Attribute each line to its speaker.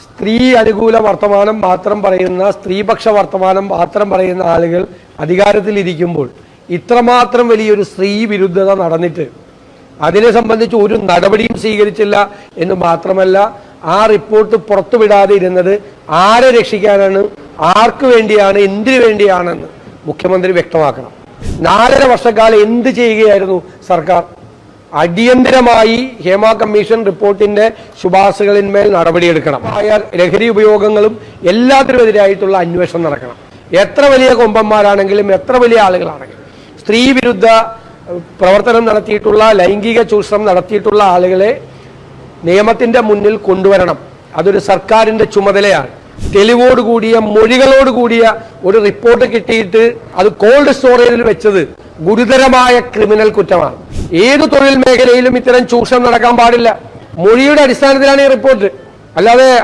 Speaker 1: സ്ത്രീ അനുകൂല വർത്തമാനം മാത്രം പറയുന്ന സ്ത്രീപക്ഷ വർത്തമാനം മാത്രം പറയുന്ന ആളുകൾ അധികാരത്തിലിരിക്കുമ്പോൾ ഇത്രമാത്രം വലിയൊരു സ്ത്രീ വിരുദ്ധത നടന്നിട്ട് അതിനെ സംബന്ധിച്ച് ഒരു നടപടിയും സ്വീകരിച്ചില്ല എന്ന് മാത്രമല്ല ആ റിപ്പോർട്ട് പുറത്തുവിടാതെ ഇരുന്നത് ആരെ രക്ഷിക്കാനാണ് ആർക്ക് വേണ്ടിയാണ് എന്തിനു വേണ്ടിയാണെന്ന് മുഖ്യമന്ത്രി വ്യക്തമാക്കണം. നാലര വർഷക്കാലം എന്ത് ചെയ്യുകയായിരുന്നു സർക്കാർ? അടിയന്തരമായി ഹേമ കമ്മീഷൻ റിപ്പോർട്ടിന്റെ ശുപാർശകളിന്മേൽ നടപടിയെടുക്കണം. ആയ ലഹരി ഉപയോഗങ്ങളും എല്ലാത്തിനുമെതിരായിട്ടുള്ള അന്വേഷണം നടക്കണം. എത്ര വലിയ കൊമ്പന്മാരാണെങ്കിലും എത്ര വലിയ ആളുകളാണെങ്കിലും. സ്ത്രീ വിരുദ്ധ പ്രവർത്തനം നടത്തിയിട്ടുള്ള ലൈംഗിക ചൂഷണം നടത്തിയിട്ടുള്ള ആളുകളെ നിയമത്തിന്റെ മുന്നിൽ കൊണ്ടുവരണം. അതൊരു സർക്കാരിന്റെ ചുമതലയാണ്. തെളിവോട് കൂടിയ കൂടിയ ഒരു റിപ്പോർട്ട് കിട്ടിയിട്ട് അത് കോൾഡ് സ്റ്റോറേജിൽ വെച്ചത് ഗുരുതരമായ ക്രിമിനൽ കുറ്റമാണ്. ഏത് തൊഴിൽ മേഖലയിലും ഇത്തരം ചൂഷണം നടക്കാൻ പാടില്ല. മൊഴിയുടെ അടിസ്ഥാനത്തിലാണ് ഈ റിപ്പോർട്ട്. അല്ലാതെ